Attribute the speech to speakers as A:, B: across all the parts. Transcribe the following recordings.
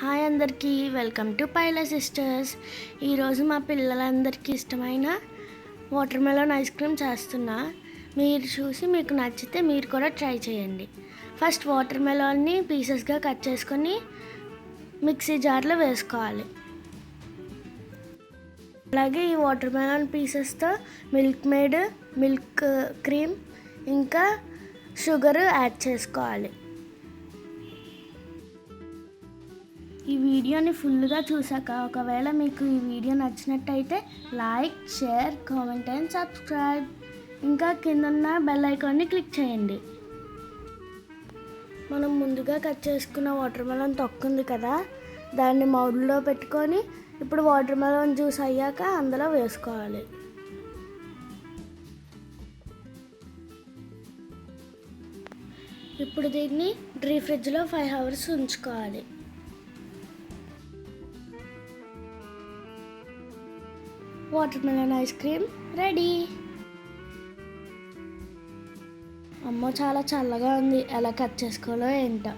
A: Hi అందరికీ welcome to Paila sisters. ఈరోజు మా పిల్లలందరికీ ఇష్టమైన వాటర్ మెలన్ ఐస్ క్రీమ్ చేస్తున్నా. మీరు చూసి మీకు నచ్చితే మీరు కూడా ట్రై చేయండి. ఫస్ట్ వాటర్ మెలాన్ని పీసెస్గా కట్ చేసుకొని మిక్సీ జార్లో వేసుకోవాలి. అలాగే ఈ వాటర్ మెలాన్ పీసెస్తో మిల్క్ మేడ్ మిల్క్ క్రీమ్ ఇంకా షుగర్ యాడ్ చేసుకోవాలి. ఈ వీడియోని ఫుల్గా చూసాక ఒకవేళ మీకు ఈ వీడియో నచ్చినట్టయితే like share comment and subscribe. ఇంకా కిందన్న బెల్ ఐకాన్ని క్లిక్ చేయండి. మనం ముందుగా కట్ చేసుకున్న వాటర్ మెలన్ తొక్కుంది కదా దాన్ని మౌడ్లో పెట్టుకొని ఇప్పుడు వాటర్ మెలన్ జ్యూస్ అయ్యాక అందులో వేసుకోవాలి. ఇప్పుడు దీన్ని డ్రీ ఫ్రిడ్జ్లో ఫైవ్ అవర్స్ ఉంచుకోవాలి. Watermelon ice cream ready. అమ్మో చాలా చల్లగా ఉంది. ఎలా కట్ చేసుకోవాలో ఏంటో.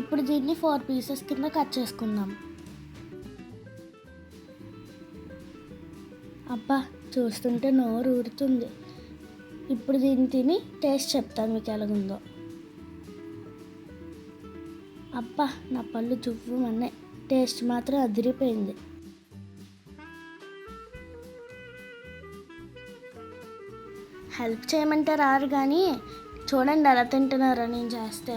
A: ఇప్పుడు దీన్ని ఫోర్ పీసెస్ కింద కట్ చేసుకుందాం. అబ్బా చూస్తుంటే నోరు ఊరుతుంది. ఇప్పుడు దీన్ని తిని టేస్ట్ చెప్తాను మీకు ఎలాగుందో. అబ్బా నా పళ్ళు చువ్వమన్నాయి టేస్ట్ మాత్రం అదిరిపోయింది. హెల్ప్ చేయమంటే రారు కానీ చూడండి ఎలా తింటున్నారో నేను చేస్తే.